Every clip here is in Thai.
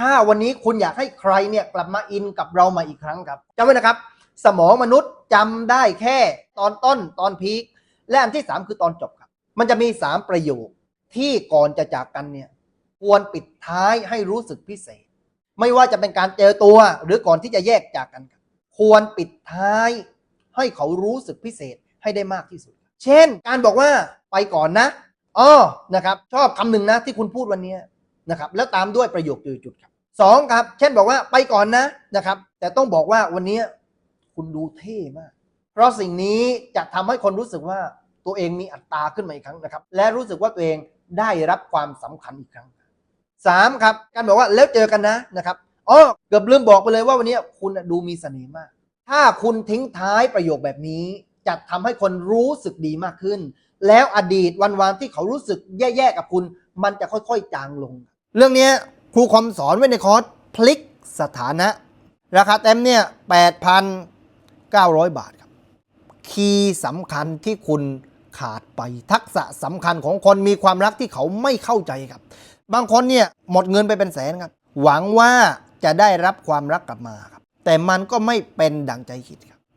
ถ้าวันนี้คุณอยากให้ใครเนี่ยกลับมาอินกับเรามาอีกครั้งครับจำไว้นะครับ สมองมนุษย์จำได้แค่ตอนต้นตอนพีคและอันที่ 3 คือตอนจบครับ มันจะมี 3 ประโยคที่ก่อนจะจากกันเนี่ยควรปิดท้ายให้รู้สึกพิเศษ ไม่ว่าจะเป็นการเจอตัวหรือก่อนที่จะแยกจากกันครับควรปิดท้ายให้เขารู้สึกพิเศษให้ได้มากที่สุด เช่น การบอกว่าไปก่อนนะอ้อนะครับ ชอบคำหนึ่งนะที่คุณพูดวันนี้ นะครับแล้วตามด้วยประโยคจุดครับสองครับ เช่นบอกว่าไปก่อนนะนะครับ แต่ต้องบอกว่าวันนี้คุณดูเท่มาก เพราะสิ่งนี้จะทำให้คนรู้สึกว่าตัวเองมีอัตราขึ้นมาอีกครั้งนะครับ และรู้สึกว่าตัวเองได้รับความสำคัญอีกครั้งสามครับ การบอกว่าแล้วเจอกันนะนะครับอ๋อเกือบลืมบอกไปเลยว่าวันนี้คุณดูมีเสน่ห์มาก ถ้าคุณทิ้งท้ายประโยคแบบนี้ จะทำให้คนรู้สึกดีมากขึ้น แล้วอดีตวันๆที่เขารู้สึกแย่ๆกับคุณ มันจะค่อยๆจางลง เรื่องนี้ครูคอมสอนไว้ในคอร์สพลิกสถานะ ราคาเต็มเนี่ย 8,900 บาทครับ คีย์สำคัญที่คุณขาดไปทักษะสำคัญของคนมีความรักที่เขาไม่เข้าใจครับ บางคนเนี่ยหมดเงินไปเป็นแสนครับ หวังว่าจะได้รับความรักกลับมาครับ แต่มันก็ไม่เป็นดังใจคิดครับ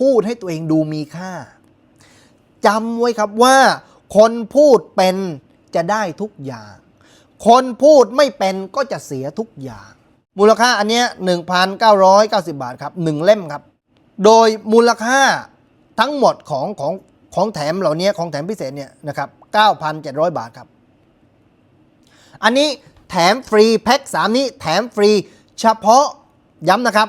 พูดให้ตัวเองดูมีค่าจำไว้ครับว่า คนพูดเป็นจะได้ทุกอย่าง คนพูดไม่เป็นก็จะเสียทุกอย่าง มูลค่าอันเนี้ย1,990 บาทครับ1เล่มครับ โดยมูลค่าทั้งหมดของของของแถมเหล่านี้ของแถมพิเศษเนี่ยนะครับ9,700 บาทครับ อันนี้แถมฟรีแพ็ค3 นี้แถมฟรีเฉพาะย้ำนะครับ